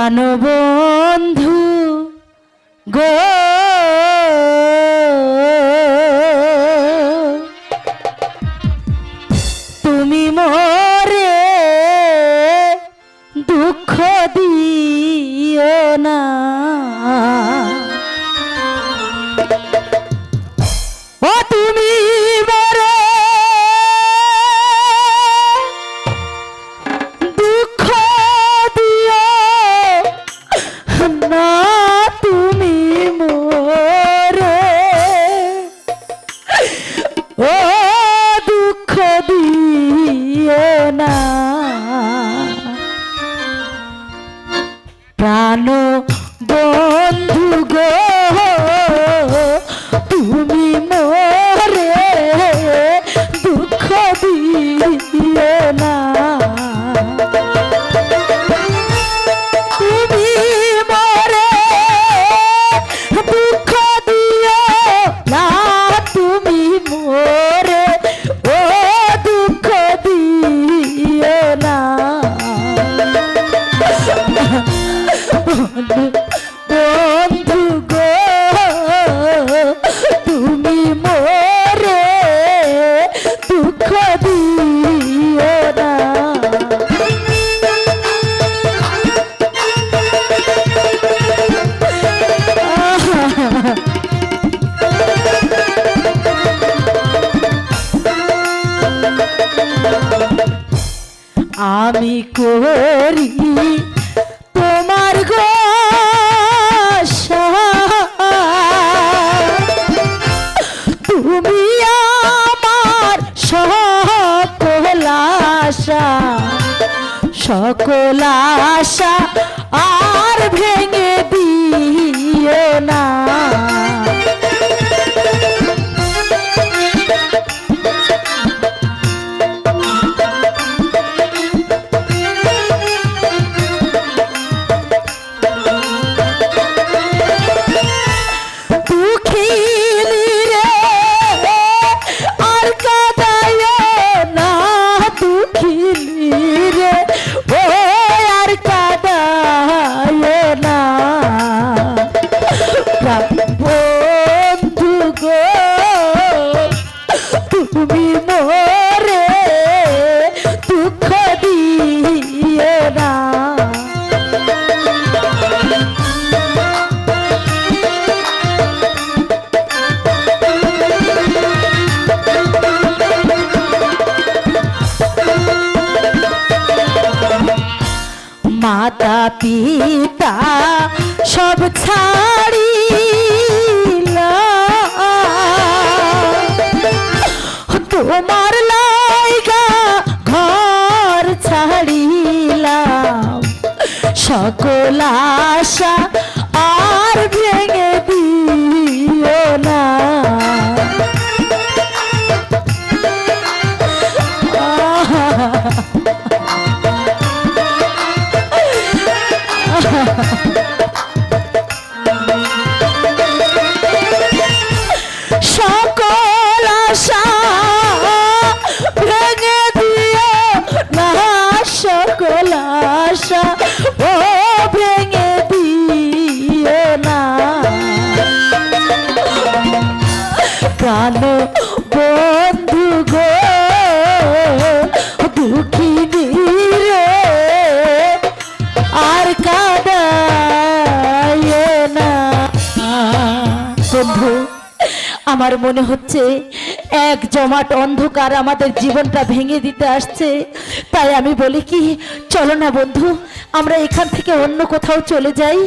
প্রাণবন্ধু গো। তুমি মরে দুঃখ দিও না তুমি মোরে। ও দুঃখ দিও না। প্রাণ বন্ধু গো, তুমি মোরে। দুঃখ দিও না। আমি করি তোমার গো তুমি আমার সকল আশা সকল আশা মাতা পিতা সব ছাড়িলা। তোমার লাইগা ঘর ছাড়িলাম। সকল আশা সকল আশা ভেঙে দিও না সকল আশা ও ভেঙে আমার মনে হচ্ছে এক জমাট অন্ধকার আমাদের জীবনটা ভেঙে দিতে আসছে। তাই আমি বলি কি, চলো না বন্ধু, আমরা এখান থেকে অন্য কোথাও চলে যাই।